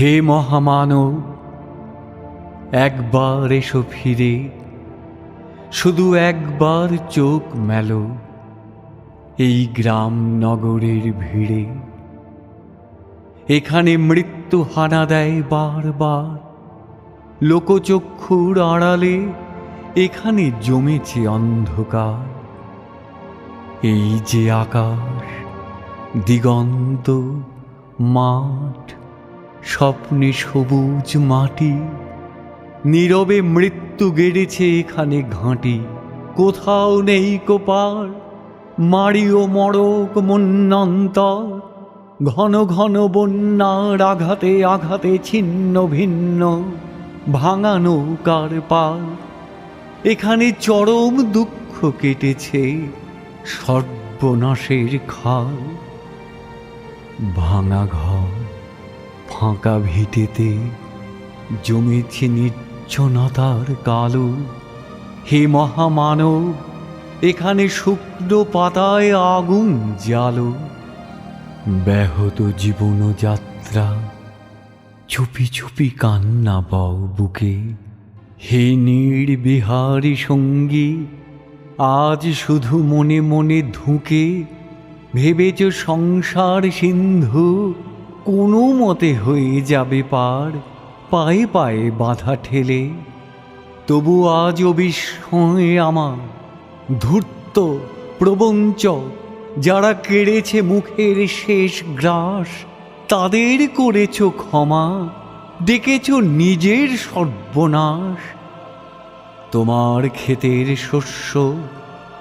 হে মহামানব, একবার এসো ফিরে, শুধু একবার চোখ মেলো এই গ্রাম নগরের ভিড়ে। এখানে মৃত্যু হানা দেয় বারবার, লোকচক্ষুর আড়ালে এখানে জমেছে অন্ধকার। এই যে আকাশ, দিগন্ত, মাঠ স্বপ্নে সবুজ মাটি, নীরবে মৃত্যু গেড়েছে এখানে ঘাঁটি। কোথাও নেই কোপার মারিও মরক মন্যন্তর ঘন ঘন বন্যার আঘাতে আঘাতে ছিন্ন ভিন্ন, ভাঙা নৌকার পার এখানে চরম দুঃখ কেটেছে সর্বনাশের খাল। ভাঙা ঘর। ফাঁকা ভিটেতে জমেছে নির্জনতার কালো। হে মহামানব, এখানে শুকনো পাতায় আগুন জালো ব্যাহত জীবনযাত্রা চুপি চুপি কান্না পাও বুকে। হে নির্বিহারী সঙ্গী, আজ শুধু মনে মনে ধুকে। ভেবেছ সংসার সিন্ধু কোনো মতে হয়ে যাবে পার, পায়ে পায়ে বাধা ঠেলে। তবু আজ অবিস্ময়ে আমার ধূর্ত প্রবঞ্চ, যারা কেড়েছে মুখের শেষ গ্রাস, তাদের করেছ ক্ষমা, ডেকেছ নিজের সর্বনাশ। তোমার ক্ষেতের শস্য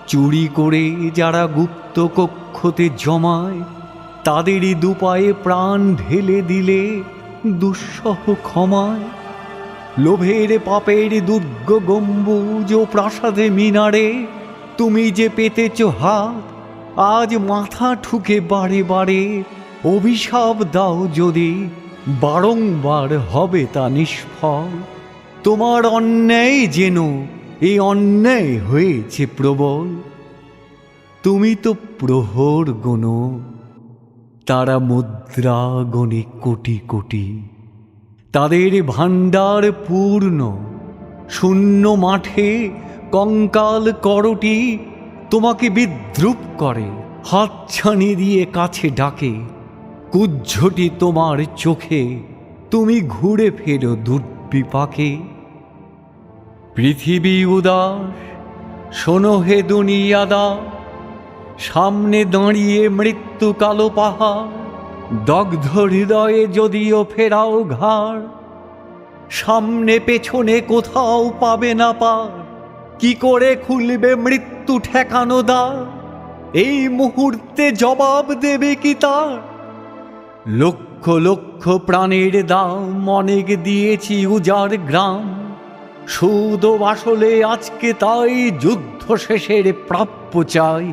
চুরি করে যারা গুপ্ত কক্ষতে জমায় তাদেরই দুপায়ে প্রাণ ঢেলে দিলে দুঃসহ ক্ষমায়। লোভের পাপের দুর্গ গম্বুজ ও প্রাসাদে মিনারে তুমি যে পেতেছ হাত, আজ মাথা ঠুকে বারে বারে অভিশাপ দাও যদি বারংবার হবে তা নিষ্ফল। তোমার অন্যায় যেন এই অন্যায় হয়েছে প্রবল। তুমি তো প্রহর গণ তারা মুদ্রা গণে কোটি কোটি। তাদের ভাণ্ডার পূর্ণ। শূন্য মাঠে কঙ্কাল করটি তোমাকে বিদ্রুপ করে। হাতছানি দিয়ে কাছে ডাকে, কুজ্ঝটি তোমার চোখে। তুমি ঘুরে ফেরো দুর্বিপাকে। পৃথিবী উদাস, শোনো হে সামনে দাঁড়িয়ে মৃত্যু কালো পাহাড়, দগ্ধ হৃদয়ে যদিও ফেরাও ঘাড়, সামনে পেছনে কোথাও পাবে না পার, কি করে খুলবে মৃত্যু ঠেকানো দ্বার? এই মুহূর্তে জবাব দেবে কি তার? লক্ষ লক্ষ প্রাণের দাম অনেক দিয়েছি উজার গ্রাম, সুদ আসলে আজকে তাই যুদ্ধ শেষের প্রাপ্য চাই।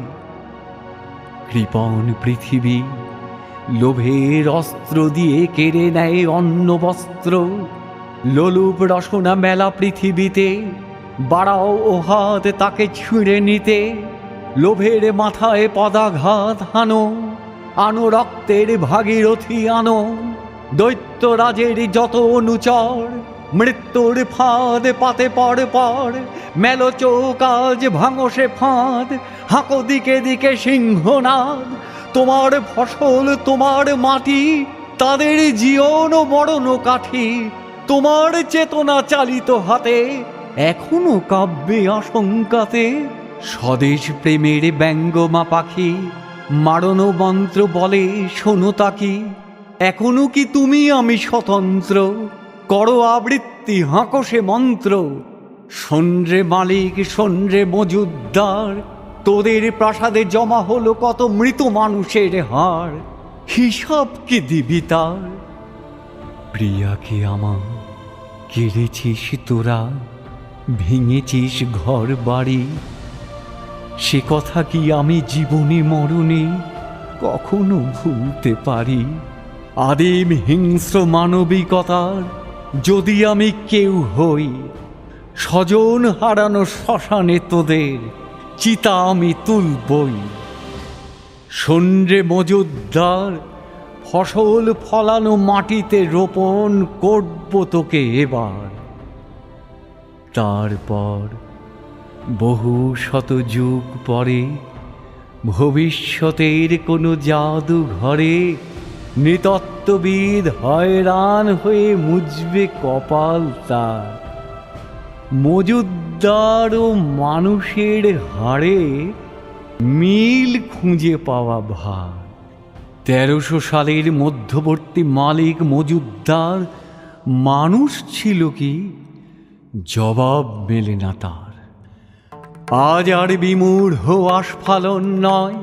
কৃপণ পৃথিবী, লোভের অস্ত্র দিয়ে কেড়ে নেয় অন্ন বস্ত্র, লোলুপ রসনা মেলা পৃথিবীতে, বাড়াও ও হাত তাকে ছিঁড়ে নিতে, লোভের মাথায় পদাঘাত হানো, আনো রক্তের ভাগীরথী আনো দৈত্যরাজের যত অনুচর মৃত্যুর ফাঁদ পাতে পর পর, মেলো চৌকাজ ভাঙো সে ফাঁদ, হাঁকো দিকে দিকে সিংহনাদ তোমার ফসল, তোমার মাটি, তাদের জীবন মরণ কাঠি, তোমার চেতনা চালিত হাতে, এখনও কাব্যে আশঙ্কাতে। স্বদেশ প্রেমের ব্যঙ্গমা পাখি মারণ মন্ত্র বলে শোনো তাকি, এখনও কি তুমি আমি স্বতন্ত্র? করো আবৃত্তি হাঁকো সে মন্ত্র। সন্দ্রে মালিক সন্দ্রে মজুদ্দার, তোদের প্রাসাদে জমা হলো কত মৃত মানুষের হাড় হিসাব কি দিবি তার? প্রিয়াকে আমার? কেড়েছিস তোরা? ভেঙেছিস ঘর বাড়ি? সে কথা কি আমি জীবনে মরণে কখনো ভুলতে পারি? আদিম হিংস্র মানবিকতার যদি আমি কেউ হই, স্বজন হারানো শ্মশানে তোদের চিতা আমি তুলবই। সন্ধ্যে মজুদ্দার, ফসল ফলানো মাটিতে রোপণ করব তোকে এবার। তারপর বহু শত যুগ পরে ভবিষ্যতের কোনো জাদু ঘরে নৃতত্ত্ববিদ হয়রান হয়ে মুজবে কপাল তার। মজুদ্দার ও মানুষের হাড়ে মিল খুঁজে পাওয়া ভার। তেরোশো সালের মধ্যবর্তী মালিক মজুদ্দার মানুষ ছিল কি? জবাব মেলে না তার। আজ আর বিমূঢ় আস্ফালন নয়।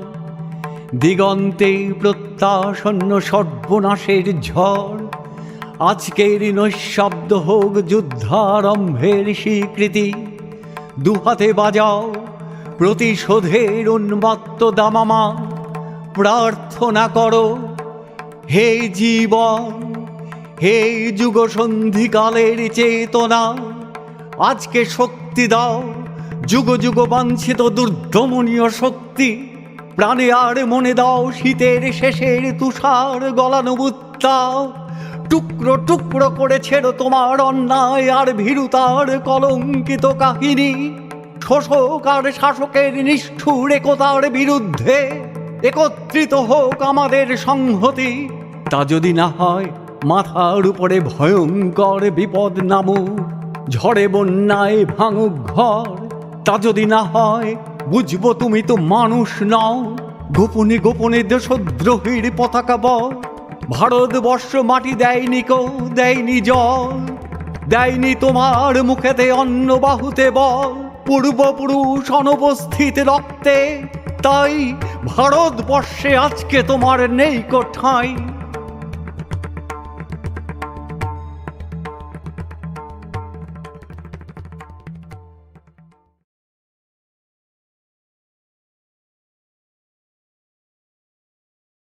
দিগন্তে প্রত্যাসন্ন সর্বনাশের ঝড়। আজকের নৈশব্দ হোক যুদ্ধারম্ভের স্বীকৃতি। দুহাতে বাজাও, প্রতিশোধের উন্মত্ত দামামা। প্রার্থনা করো, হে জীবন, হে যুগ সন্ধিকালের চেতনা। আজকে শক্তি দাও, যুগ যুগ বাঞ্ছিত দুর্দমনীয় শক্তি। প্রাণে আর মনে দাও, শীতের শেষের তুষার গলানো বুত্তাও টুকরো টুকরো করে ছেড়ো তোমার অন্যায় আর ভীরুতার কলঙ্কিত কাহিনী। শোষক আর শাসকের নিষ্ঠুর একতার বিরুদ্ধে একত্রিত হোক আমাদের সংহতি। তা যদি না হয়, মাথার উপরে ভয়ঙ্কর বিপদ নামুক। ঝড়ে বন্যায় ভাঙুক ঘর। তা যদি না হয় বুঝব তুমি তো মানুষ নও। গোপনে গোপনে দেশদ্রোহীর পতাকা বল। ভারতবর্ষ মাটি দেয়নি কো, দেয়নি জল। দেয়নি তোমার মুখেতে অন্ন বাহুতে বল। পূর্বপুরুষ অনুপস্থিত রক্তে, তাই ভারতবর্ষে আজকে তোমার নেই কো ঠাঁই